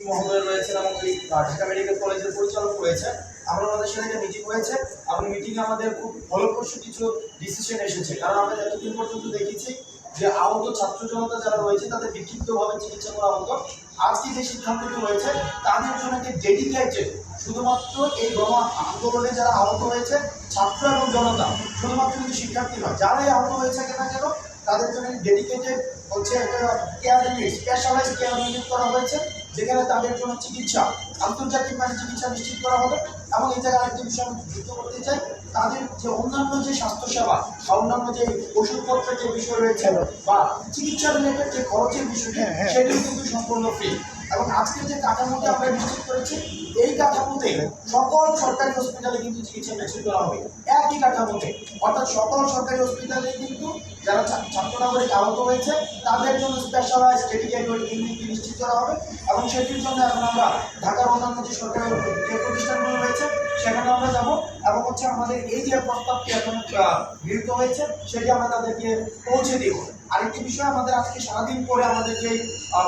মহোদয় রয়েছেন এবং ঢাকা মেডিকেল কলেজের পরিচালক রয়েছে আমরা আমাদের সাথে একটা মিটিং হয়েছে। এবং মিটিংয়ে আমাদের খুব ফলপ্রসূ কিছু ডিসিশন এসেছে। কারণ আমরা এতদিন পর্যন্ত দেখেছি যে আহত ছাত্র জনতা যারা রয়েছে, তাদের বিক্ষিপ্তভাবে চিকিৎসা করা হতো আজকে যে সিদ্ধান্তটি হয়েছে, তাদের জন্য একটি ডেডিকেটেড শুধুমাত্র এই গণ আন্দোলনে যারা আহত হয়েছে, ছাত্র এবং জনতা, শুধুমাত্র কিন্তু শিক্ষার্থী নয়, যারাই আহত হয়েছে কেন কেন, তাদের জন্য ডেডিকেটেড হচ্ছে একটা care unit specialise care unit করা হয়েছে। যেখানে তাদের জন্য চিকিৎসা আন্তর্জাতিক মানে চিকিৎসা নিশ্চিত করা হবে এবং এই জায়গায় আরেকটি বিষয় আমি যুক্ত করতে চাই। তাদের যে অন্যান্য যে স্বাস্থ্যসেবা বা অন্যান্য যে ওষুধপত্রের যে বিষয় রয়েছে বা চিকিৎসা রিলেটেড যে খরচের বিষয়টি সেটিও কিন্তু সম্পূর্ণ ফ্রি এবং আজকে যে কাঠামোটা আমরা নিশ্চিত করেছি এই কাঠামোতে সকল সরকারি হসপিটালে কিন্তু চিকিৎসা নিশ্চিত করা হবে। একই কাঠামোতে অর্থাৎ সকল সরকারি হসপিটালে কিন্তু যারা ছা- ছাত্র নাগরিক আহত হয়েছে, তাদের জন্য স্পেশালাইজ ডেডিকেটেড ইউনিটটি নিশ্চিত করা হবে এবং সেটির জন্য এখন আমরা ঢাকার অন্যান্য যে সরকারি যে প্রতিষ্ঠানগুলো রয়েছে, সেখানে আমরা যাব এবং হচ্ছে আমাদের এই যে প্রস্তাবটি এখন গৃহীত হয়েছে, সেটি আমরা তাদেরকে পৌঁছে দিব। আরেকটি বিষয় আমাদের আজকে সারাদিন পরে আমাদের যে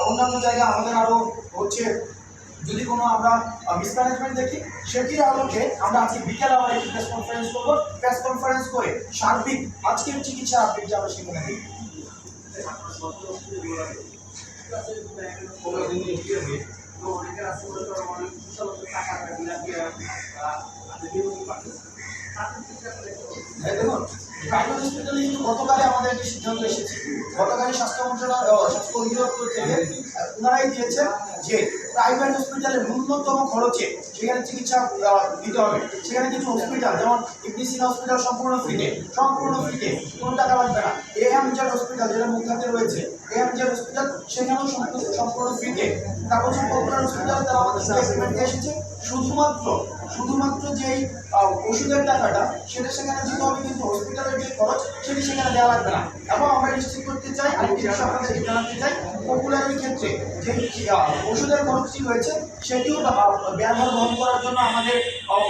অন্যান্য জায়গায় আমাদের আরও হচ্ছে যদি কোনো আমরা মিসম্যানেজমেন্ট দেখি, সেটির আলোকে আমরা আজকে বিকেল আবার একটি প্রেস কনফারেন্স করব। প্রেস কনফারেন্স করে সার্বিক আজকের চিকিৎসা আপডেট যে আমরা সেখানে দিই দেখুন, প্রাইভেট হসপিটালে কিন্তু গতকালে আমাদের একটি সিদ্ধান্ত এসেছে। গতকালে স্বাস্থ্য মন্ত্রণালয় স্বাস্থ্য অধিদপ্তর থেকে ওনারাই দিয়েছে যে প্রাইভেট হসপিটালে ন্যূনতম খরচে সেখানে চিকিৎসা দিতে হবে। সেখানে কিছু হসপিটাল যেমন ইপিসি হসপিটাল সম্পূর্ণ ফ্রিতে সম্পূর্ণ ফ্রিতে কোনো টাকা লাগবে না। এএমজেড হসপিটাল যেটা মুখাতে রয়েছে সেখানেও সম্পূর্ণ ফ্রিতে হচ্ছে পপুলার হসপিটাল তারা আমাদের সাথে এসেছে। শুধুমাত্র শুধুমাত্র যেই ওষুধের টাকাটা, সেটা সেখানে দিতে হবে কিন্তু হসপিটালের যে খরচ, সেটি সেখানে দেওয়া লাগবে না। এবং আমরা নিশ্চিত করতে চাই, আরেকটি বিষয় আপনাদেরকে জানাতে চাই পপুলারের ক্ষেত্রে যে ওষুধের খরচটি রয়েছে সেটিও ব্যয়ভার বহন করার জন্য আমাদের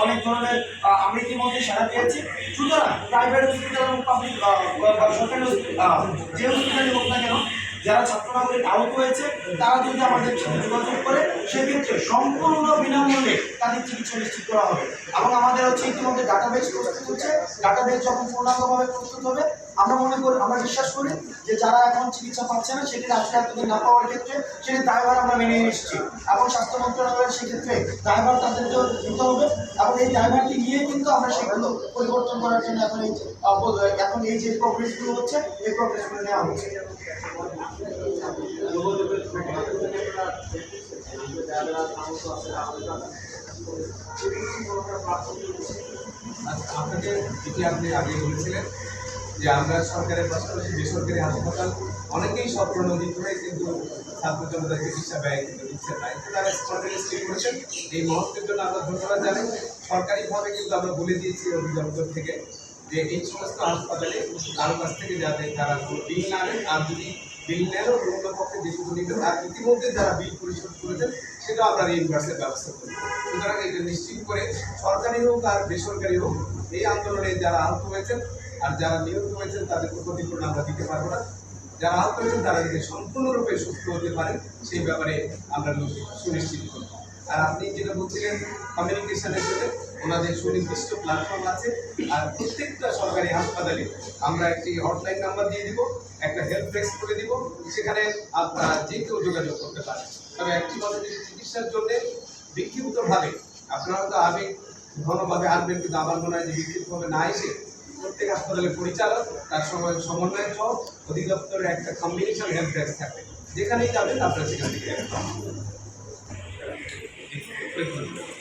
অনেক ধরনের আমরা ইতিমধ্যে সারা পেয়েছি। সুতরাং প্রাইভেট হসপিটাল এবং পাবলিক সরকারি যে হসপিটালই হোক না যারা ছাত্র নাগরিক আহত হয়েছে তারা যদি আমাদের সাথে যোগাযোগ করে, সেক্ষেত্রে সম্পূর্ণ বিনামূল্যে তাদের চিকিৎসা নিশ্চিত করা হবে। এবং আমাদের হচ্ছে ইতিমধ্যে ডাটাবেস প্রস্তুত হচ্ছে। ডাটাবেস যখন পূর্ণাঙ্গভাবে প্রস্তুত হবে, আমরা মনে করি, আমরা বিশ্বাস করি যে যারা এখন চিকিৎসা পাচ্ছে না সেটি আজকে এতদিন না পাওয়ার ক্ষেত্রে সেটি দায়ভার আমরা মেনে এসেছি এবং স্বাস্থ্য মন্ত্রণালয়ের সেক্ষেত্রে দায়ভার তাদেরকে দিতে হবে। এবং এই দায়ভারটি নিয়ে কিন্তু আমরা সেগুলো পরিবর্তন করার জন্য এখন এই এখন এই যে প্রোগ্রেসগুলো হচ্ছে, এই প্রোগ্রেসগুলো নেওয়া হচ্ছে। আপনাকে আপনি আগে বলেছিলেন যে আমরা সরকারের পাশাপাশি বেসরকারি হাসপাতাল, অনেকেই স্বপ্রণোদিত হয়ে কিন্তু ছাত্র জনতার চিকিৎসা ব্যয় কিন্তু দিচ্ছে না। কিন্তু তারা সরকারি স্টেপ করেছেন। এই মুহূর্তের জন্য আমরা ধন্যবাদ জানাই। সরকারিভাবে কিন্তু আমরা বলে দিয়েছি অভিযোগ থেকে যে এই সমস্ত হাসপাতালে কারও কাছ থেকে যাতে তারা কোনো বিল না নেন আর যদি বিল নেন অন্য পক্ষে যেটুকু নিতে আর ইতিমধ্যে যারা বিল পরিশোধ করেছেন সেটা আমরা রিইম্বার্সের ব্যবস্থা করি সুতরাং এটা নিশ্চিত করে সরকারি হোক আর বেসরকারি হোক, এই আন্দোলনে যারা আহত হয়েছেন আর যারা নিহত হয়েছেন তাদেরকে ক্ষতিপূরণ আমরা দিতে পারব না। যারা আহত হয়েছেন, তারা যদি সম্পূর্ণরূপে সুস্থ হতে পারে সেই ব্যাপারে আমরা সুনিশ্চিত করব। আর আপনি যেটা বলছিলেন কমিউনিকেশনের জন্য ওনাদের সুনির্দিষ্ট প্ল্যাটফর্ম আছে। আর প্রত্যেকটা সরকারি হাসপাতালে আমরা একটি হটলাইন নাম্বার দিয়ে দিব, একটা হেল্প ডেস্ক করে দিব, সেখানে আপনারা যে কেউ যোগাযোগ করতে পারেন। তবে একটি কথা যদি চিকিৎসার জন্য বিক্ষিপ্তভাবে, আপনারা তো আবেগ ঘনভাবে আসবেন, কিন্তু আমার মনে হয় যে বিক্ষিপ্তভাবে না এসে প্রত্যেক হাসপাতালের পরিচালক, তার সময় সমন্বয় সহ অধিদপ্তরের একটা কম্বিনেশন হেল্প ডেস্ক থাকে যেখানেই যাবেন, আপনারা সেখান থেকে রেখে